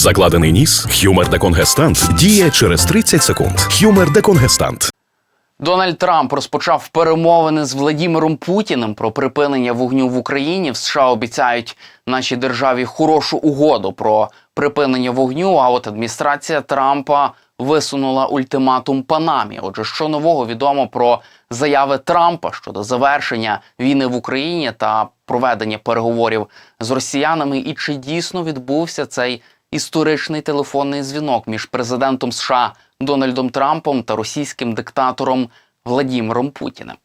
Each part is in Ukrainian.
Закладений ніс, хюмер деконгестант діє через 30 секунд. Хюмер деконгестант. Дональд Трамп розпочав перемовини з Владіміром Путіним про припинення вогню в Україні. В США обіцяють нашій державі хорошу угоду про припинення вогню. А от адміністрація Трампа висунула ультиматум Панамі. Отже, що нового відомо про заяви Трампа щодо завершення війни в Україні та проведення переговорів з росіянами, і чи дійсно відбувся цей історичний телефонний дзвінок між президентом США Дональдом Трампом та російським диктатором Владіміром Путіним.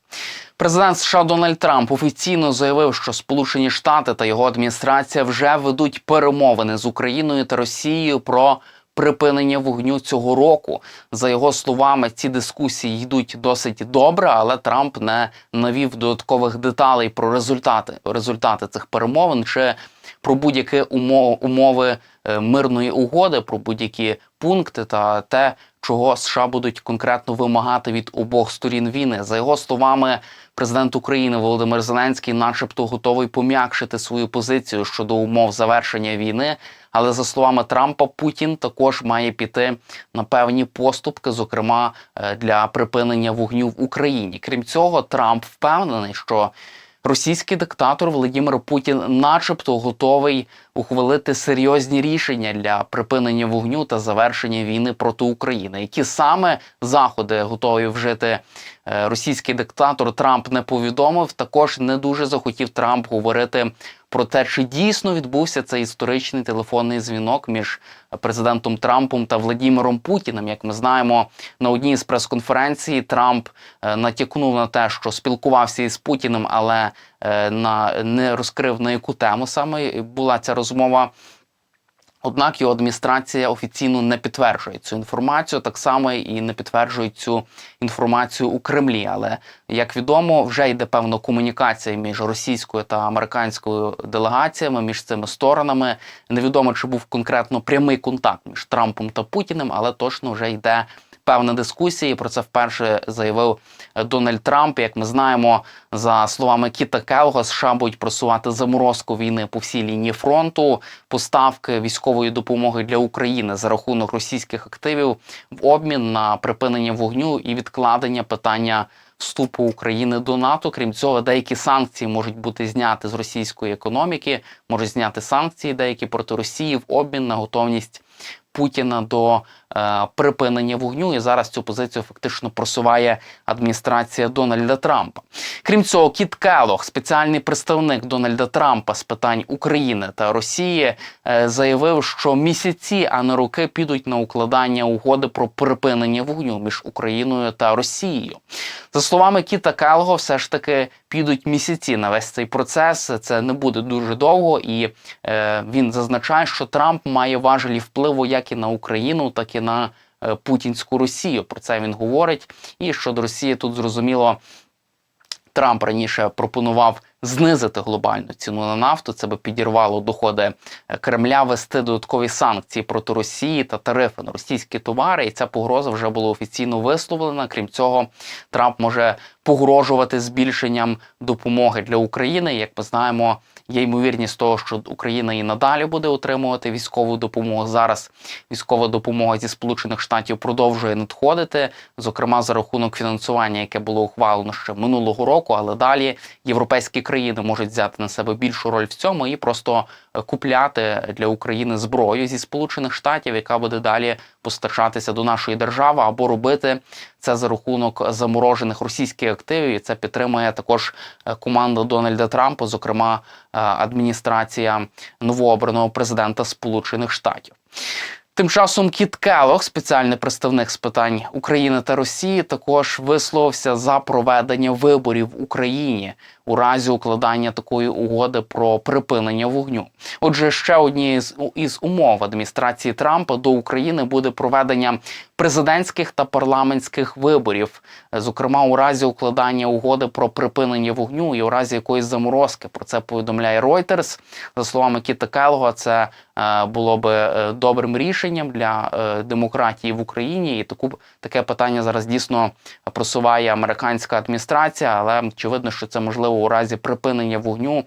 Президент США Дональд Трамп офіційно заявив, що Сполучені Штати та його адміністрація вже ведуть перемовини з Україною та Росією про припинення вогню цього року. За його словами, ці дискусії йдуть досить добре, але Трамп не навів додаткових деталей про результати результати цих перемовин чи про будь-які умови, мирної угоди, про будь-які пункти та те, чого США будуть конкретно вимагати від обох сторін війни. За його словами, президент України Володимир Зеленський, начебто, готовий пом'якшити свою позицію щодо умов завершення війни. Але за словами Трампа, Путін також має піти на певні поступки, зокрема е, для припинення вогню в Україні. Крім цього, Трамп впевнений, що російський диктатор Володимир Путін, начебто, готовий ухвалити серйозні рішення для припинення вогню та завершення війни проти України. Які саме заходи готові вжити е, російський диктатор Трамп не повідомив. Також не дуже захотів Трамп говорити про те, чи дійсно відбувся цей історичний телефонний дзвінок між президентом Трампом та Владіміром Путіним. Як ми знаємо, на одній з прес-конференцій Трамп е, натякнув на те, що спілкувався із Путіним, але е, на не розкрив на яку тему саме була ця розмова. Однак його адміністрація офіційно не підтверджує цю інформацію, так само і не підтверджує цю інформацію у Кремлі. Але як відомо, вже йде певна комунікація між російською та американською делегаціями, між цими сторонами. Невідомо чи був конкретно прямий контакт між Трампом та Путіним, але точно вже йде певна дискусія. і Про це вперше заявив Дональд Трамп. Як ми знаємо, за словами Кіта Келга, США будуть просувати заморозку війни по всій лінії фронту, поставки військової допомоги для України за рахунок російських активів в обмін на припинення вогню і відкладення питання. Вступу України до НАТО, крім цього, деякі санкції можуть бути зняті з російської економіки, можуть зняти санкції деякі проти Росії в обмін на готовність Путіна до е, припинення вогню. І зараз цю позицію фактично просуває адміністрація Дональда Трампа. Крім цього, Кіт Келох, спеціальний представник Дональда Трампа з питань України та Росії, е, заявив, що місяці, а не роки підуть на укладання угоди про припинення вогню між Україною та Росією. За словами Кіта Келго, все ж таки підуть місяці на весь цей процес. Це не буде дуже довго, і е, він зазначає, що Трамп має важелі впливу як і на Україну, так і на е, путінську Росію. Про це він говорить. І щодо Росії, тут зрозуміло. Трамп раніше пропонував знизити глобальну ціну на нафту. Це би підірвало доходи Кремля вести додаткові санкції проти Росії та тарифи на російські товари. І ця погроза вже була офіційно висловлена. Крім цього, Трамп може погрожувати збільшенням допомоги для України. Як ми знаємо, є ймовірність того, що Україна і надалі буде отримувати військову допомогу. Зараз військова допомога зі Сполучених Штатів продовжує надходити, зокрема за рахунок фінансування, яке було ухвалено ще минулого року. Але далі європейські країни можуть взяти на себе більшу роль в цьому і просто е, купляти для України зброю зі Сполучених Штатів, яка буде далі постачатися до нашої держави, або робити це за рахунок заморожених російських активів. І це підтримує також е, команда Дональда Трампа, зокрема е, адміністрація новообраного президента Сполучених Штатів. Тим часом Кіт Келох, спеціальний представник з питань України та Росії, також висловився за проведення виборів в Україні у разі укладання такої угоди про припинення вогню. Отже, ще однією із умов адміністрації Трампа до України буде проведення президентських та парламентських виборів, зокрема у разі укладання угоди про припинення вогню і у разі якоїсь заморозки. Про це повідомляє Reuters. За словами Кіта Келго, це е, було би е, добрим рішенням для е, демократії в Україні. І таку таке питання зараз дійсно просуває американська адміністрація, але очевидно, що це можливо у разі припинення вогню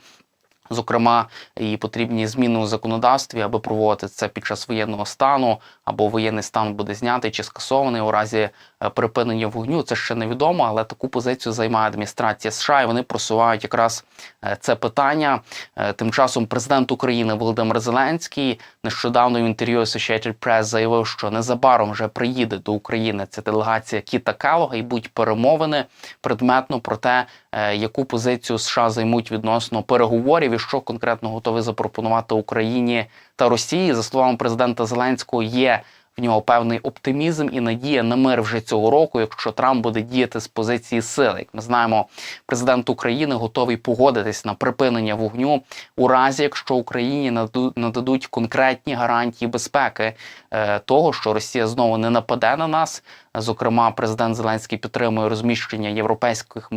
Зокрема, і потрібні зміни у законодавстві, аби проводити це під час воєнного стану, або воєнний стан буде знятий чи скасований у разі е, припинення вогню. Це ще невідомо, але таку позицію займає адміністрація США, і вони просувають якраз е, це питання. Е, Тим часом президент України Володимир Зеленський нещодавно в інтерв'ю Associated Press заявив, що незабаром вже приїде до України ця делегація Кіта Келога і будуть перемовини предметно про те, е, яку позицію США займуть відносно переговорів і що конкретно готові запропонувати Україні та Росії. За словами президента Зеленського, є в нього певний оптимізм і надія на мир вже цього року, якщо Трамп буде діяти з позиції сили. Як ми знаємо, президент України готовий погодитись на припинення вогню у разі, якщо Україні нададуть конкретні гарантії безпеки е, того, що Росія знову не нападе на нас. Зокрема, президент Зеленський підтримує розміщення європейських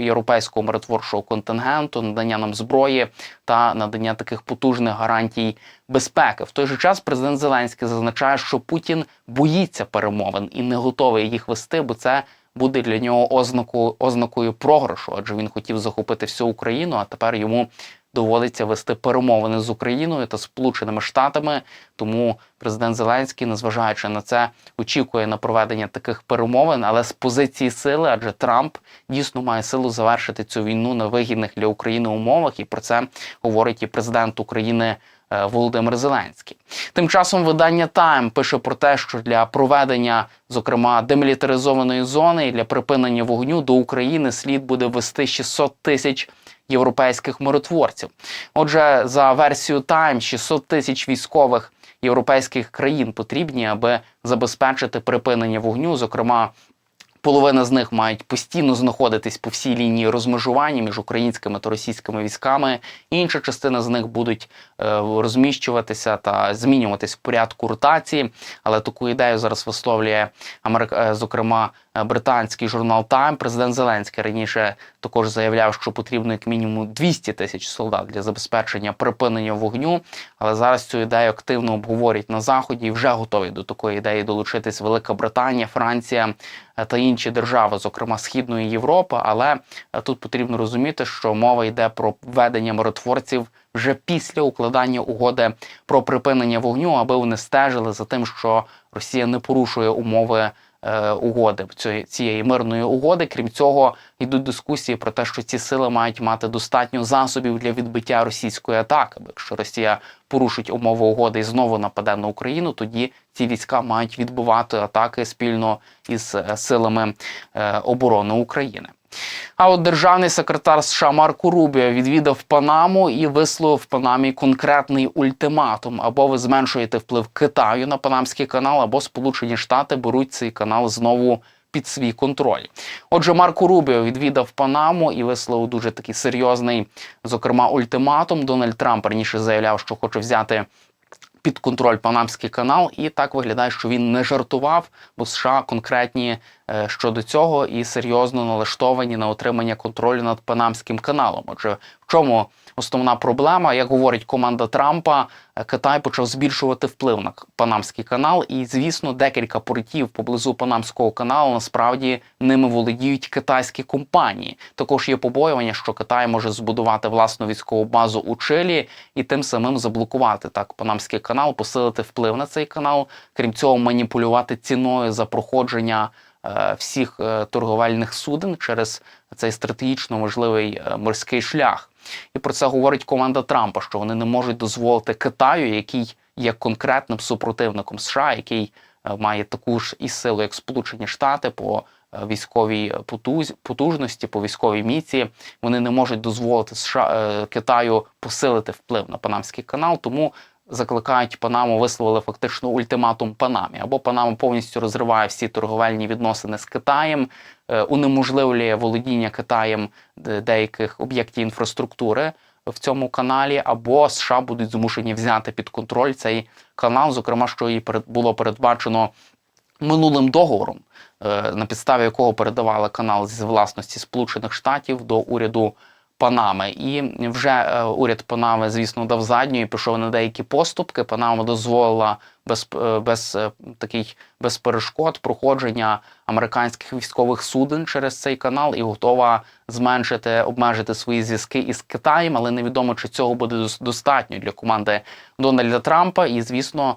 європейського миротворчого контингенту, надання нам зброї та надання таких потужних гарантій безпеки. В той же час президент Зеленський зазначає, що Путін боїться перемовин і не готовий їх вести, бо це буде для нього ознаку, ознакою програшу, адже він хотів захопити всю Україну, а тепер йому доводиться вести перемовини з Україною та Сполученими Штатами. Тому президент Зеленський, незважаючи на це, очікує на проведення таких перемовин, але з позиції сили, адже Трамп дійсно має силу завершити цю війну на вигідних для України умовах, і про це говорить і президент України. е, Володимир Зеленський. Тим часом видання Time пише про те, що для проведення, зокрема, демілітаризованої зони і для припинення вогню до України слід буде ввести 600 тисяч європейських миротворців. Отже, за версією Time, 600 тисяч військових європейських країн потрібні, аби забезпечити припинення вогню. Зокрема, половина з них мають постійно знаходитись по всій лінії розмежування між українськими та російськими військами. Інша частина з них будуть е, розміщуватися та змінюватись в порядку ротації. Але таку ідею зараз висловлює Америк... е, зокрема британський журнал Time. Президент Зеленський раніше також заявляв, що потрібно як мінімум 200 тисяч солдат для забезпечення припинення вогню. Але зараз цю ідею активно обговорюють на заході і вже готові до такої ідеї долучитись Велика Британія, Франція е, та інші держави, зокрема Східної Європи. Але е, тут потрібно розуміти, що мова йде про введення миротворців вже після укладання угоди про припинення вогню, аби вони стежили за тим, що Росія не порушує умови. Е, Угоди цієї- мирної угоди. Крім цього, йдуть дискусії про те, що ці сили мають мати достатньо засобів для відбиття російської атаки. Якщо Росія порушить умови угоди і знову нападе на Україну, тоді ці війська мають відбивати атаки спільно із е, силами е, оборони України. А от державний секретар США Марко Рубіо відвідав Панаму і висловив Панамі конкретний ультиматум: або ви зменшуєте вплив Китаю на Панамський канал, або Сполучені Штати беруть цей канал знову під свій контроль. Отже, Марко Рубіо відвідав Панаму і висловив дуже такий серйозний, зокрема, ультиматум. Дональд Трамп раніше заявляв, що хоче взяти під контроль Панамський канал, і так виглядає, що він не жартував, бо США конкретні е, щодо цього і серйозно налаштовані на отримання контролю над Панамським каналом. Отже, в чому основна проблема? Як говорить команда Трампа, е, Китай почав збільшувати вплив на Панамський канал, і звісно, декілька портів поблизу Панамського каналу насправді ними володіють китайські компанії. Також є побоювання, що Китай може збудувати власну військову базу у Чилі і тим самим заблокувати так Панамський канал, посилити вплив на цей канал. Крім цього, маніпулювати ціною за проходження всіх е, торговельних суден через цей стратегічно важливий е, морський шлях. І про це говорить команда Трампа, що вони не можуть дозволити Китаю, який є конкретним супротивником США, який е, має таку ж і силу, як Сполучені Штати по е, військовій потужності, по військовій міці. Вони не можуть дозволити США е, Китаю посилити вплив на Панамський канал, тому. Закликають Панаму, висловили фактично ультиматум Панамі. Або Панама повністю розриває всі торговельні відносини з Китаєм, е, унеможливлює володіння Китаєм деяких об'єктів інфраструктури в цьому каналі, або США будуть змушені взяти під контроль цей канал, зокрема, що і було передбачено минулим договором, е, на підставі якого передавали канал з власності Сполучених Штатів до уряду Панами. І вже е, уряд Панами, звісно, дав задню і пішов на деякі поступки. Панама дозволила без, е, без е, таких без перешкод проходження американських військових суден через цей канал і готова зменшити обмежити свої зв'язки із Китаєм, але невідомо чи цього буде достатньо для команди Дональда Трампа. І звісно,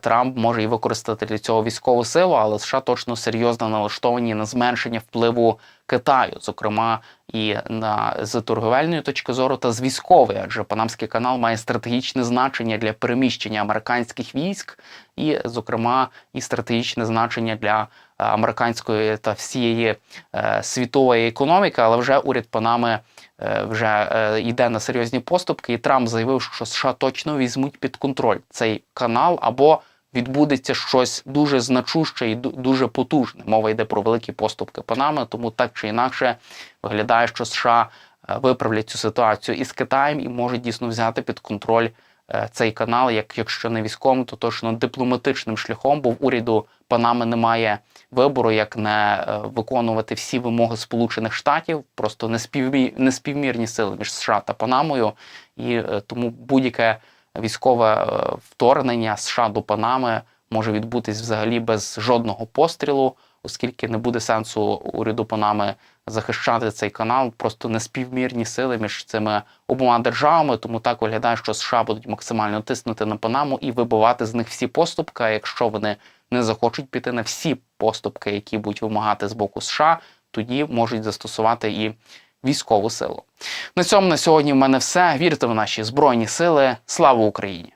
Трамп може і використати для цього військову силу, але США точно серйозно налаштовані на зменшення впливу Китаю, зокрема і на з торговельної точки зору та з військової, адже Панамський канал має стратегічне значення для переміщення американських військ, і, зокрема, і стратегічне значення для е, американської та всієї е, світової економіки. Але вже уряд Панами е, вже е, йде на серйозні поступки, і Трамп заявив, що США точно візьмуть під контроль цей канал або відбудеться щось дуже значуще і дуже потужне. Мова йде про великі поступки Панами, тому так чи інакше виглядає, що США е, виправлять цю ситуацію із Китаєм і можуть дійсно взяти під контроль е, цей канал, як якщо не військовим, то точно дипломатичним шляхом, бо в уряду Панами немає вибору, як не е, виконувати всі вимоги Сполучених Штатів, просто неспівмі... неспівмірні сили між США та Панамою, і тому будь-яке військове е, вторгнення США до Панами може відбутись взагалі без жодного пострілу, оскільки не буде сенсу уряду Панами захищати цей канал, просто неспівмірні сили між цими обома державами. Тому так виглядає, що США будуть максимально тиснути на Панаму і вибивати з них всі поступки. А якщо вони не захочуть піти на всі поступки, які будуть вимагати з боку США, тоді можуть застосувати і військову силу. На цьому на сьогодні в мене все. Вірте в наші збройні сили. Слава Україні!